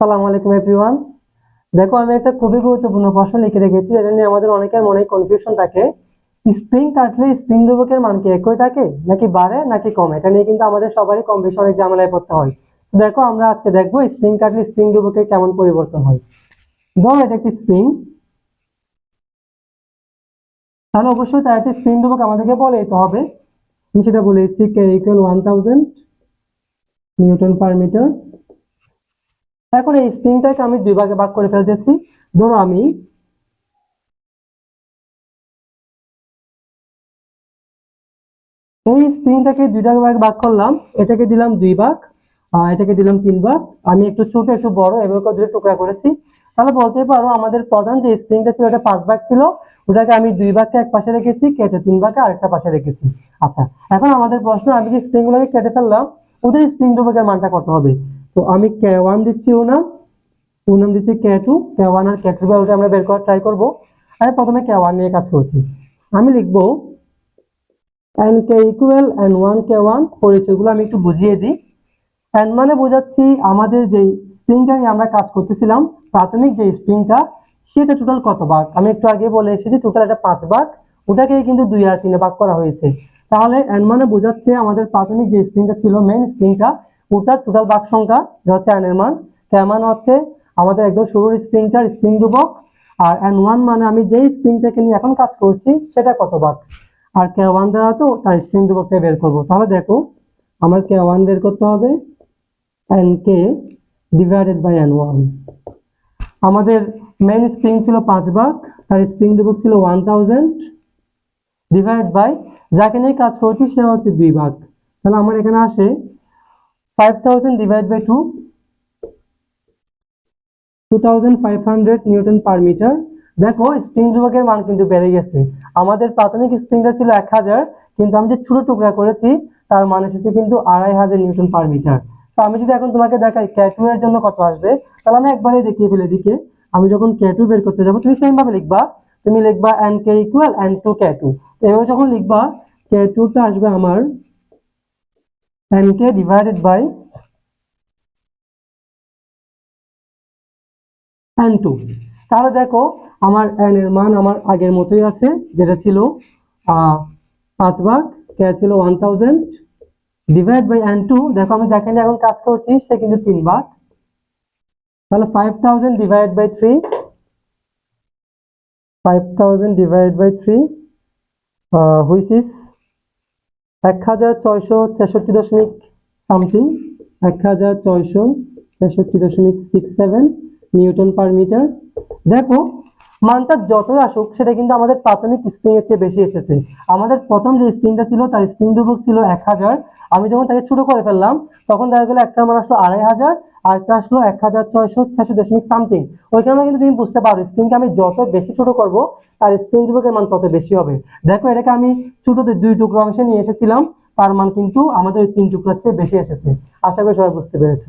সালাম আলাইকুম এভরিওয়ান দেখো, আমি একটা খুবই গুরুত্বপূর্ণ প্রশ্ন লিখে রেখেছি এটা নিয়ে আমাদের অনেকের মনে কনফিউশন থাকে। স্প্রিং কাটলে স্প্রিং ধ্রুবকের মান কি একই থাকে? নাকি বাড়ে, নাকি কমে? এটা নিয়ে কিন্তু আমাদের সবারই কম বেশি অনেক ঝামেলায় পড়তে হয়। দেখো, আমরা আজকে দেখব স্প্রিং কাটলে স্প্রিং ধ্রুবকের কেমন পরিবর্তন হয়। ধরো, এটা একটি স্প্রিং তাহলে অবশ্যই তার একটি স্প্রিং ধ্রুবক আমাদেরকে বলে দিতে হবে। আমি সেটা বলে দিচ্ছি k equal one thousand newton per metre এখন এই স্প্রিংটাকে আমি দুই ভাগে ভাগ করে ফেলতেছি। ধরো আমি এই স্প্রিংটাকে দুইটা ভাগে ভাগ করলাম। এটাকে দিলাম দুই ভাগ এটাকে দিলাম তিন ভাগ। আমি একটু ছোট, একটু বড় করে দুটো টুকরা করেছি। তাহলে বলতে পারো, আমাদের প্রধান যে স্প্রিংটা ছিল এটা পাঁচ ভাগ ছিল। ওটাকে আমি দুই ভাগকে এক পাশে রেখেছি, কেটে তিন ভাগে আরেকটা পাশে রেখেছি। আচ্ছা এখন আমাদের প্রশ্ন, আমি যে স্প্রিংগুলোকে কেটে ফেললাম, ওদের স্প্রিং ধ্রুবকের মানটা কত হবে? তো আমি কে ওয়ান দিচ্ছি ও নাম দিচ্ছি কে টু কে ওয়ান আর কে টু ওটা আমরা বের করার ট্রাই করব। আমি প্রথমে কে ওয়ান নিয়ে কাজ করছি। আমি লিখব n k equal n one k one পরিচয়গুলো আমি একটু বুঝিয়ে দিই। এন মানে বোঝাচ্ছি আমাদের যে স্প্রিংটা নিয়ে আমরা কাজ করতেছিলাম, প্রাথমিক যে স্প্রিংটা সেটা টোটাল কত ভাগ? আমি একটু আগে বলে এসেছি টোটাল এটা পাঁচ ভাগ। ওটাকে কিন্তু দুই আর তিনে ভাগ করা হয়েছে। তাহলে এন মানে বোঝাচ্ছে আমাদের প্রাথমিক যে স্প্রিংটা ছিল মেন স্প্রিংটা ওটার টোটাল ভাগ সংখ্যা যা হচ্ছে এর মান। কে মান হচ্ছে আমাদের একদম শুরুর স্প্রিংটার স্প্রিং ধ্রুবক। আর এন ওয়ান মানে আমি যেই স্প্রিংটাকে নিয়ে এখন কাজ করছি, সেটা কত ভাগ আর কে ওয়ান দ্বারা তো তার স্প্রিং ধ্রুবকটা বের করব। তাহলে দেখো, আমার কে ওয়ান বের করতে হবে n k divided by n one আমাদের মেন স্প্রিং ছিল পাঁচ ভাগ তার স্প্রিং ধ্রুবক ছিল ওয়ান থাউজেন্ড ডিভাইড বাই যাকে নিয়ে কাজ করছি সে হচ্ছে দুই ভাগ তাহলে আমার এখানে আসে five thousand divide by two two thousand five hundred newton per metre দেখো স্প্রিং ধ্রুবকের মান কিন্তু বেড়ে গেছে। আমাদের প্রাথমিক স্প্রিংটা ছিল এক হাজার, কিন্তু আমি যে ছোট টুকরা করেছি, তার মান এসেছে কিন্তু আড়াই হাজার নিউটন পার মিটার তো আমি যদি এখন তোমাকে দেখাই ক্যাটু এর জন্য কত আসবে, তাহলে আমি একবারে দেখিয়ে ফেলে দিকে। আমি যখন ক্যাটু বের করতে যাব, তুমি সেম ভাবে লিখবা। তুমি লিখবা n k equal n two k two যখন লিখবা ক্যাটুটা আসবে আমার ডিভাইডেড বাই এন টু তাহলে দেখো, আমার এন এর মান আমার আগের মতোই আছে, যেটা ছিল পাঁচ ভাগ, কে ছিল one thousand divide by n two দেখো, আমি নিয়ে এখন কাজ করছি, সে কিন্তু তিন ভাগ। তাহলে five thousand divide by three five thousand divide by three which is এক হাজার ছয়শো ছেষট্টি দশমিক সামথিং এক হাজার ছয়শো ছেষট্টি দশমিক six seven newton per metre দেখো, মানটা যতই আসুক, সেটা কিন্তু আমাদের প্রাথমিক স্প্রিং এর চেয়ে বেশি এসেছে। আমাদের প্রথম যে স্প্রিংটা ছিল, তার স্প্রিং ধ্রুবক ছিল এক হাজার। আমি যখন তাকে ছোট করে ফেললাম, তখন দেখা গেলো একটা মান আসলো আড়াই হাজার। আর একটা আসলো এক হাজার ছয়শো ছিয়াশি দশমিক সামথিং ওইখানে কিন্তু তুমি বুঝতে পারো স্ক্রিনকে আমি যত বেশি ছোট করব, তার স্ক্রিন ধ্রুবকের মান তত বেশি হবে। দেখো, এটাকে আমি ছোটতে দুই টুকরো অংশে নিয়ে এসেছিলাম, তার মান কিন্তু আমাদের তিন টুকরার চেয়ে বেশি এসেছে। আশা করি সবাই বুঝতে পেরেছ।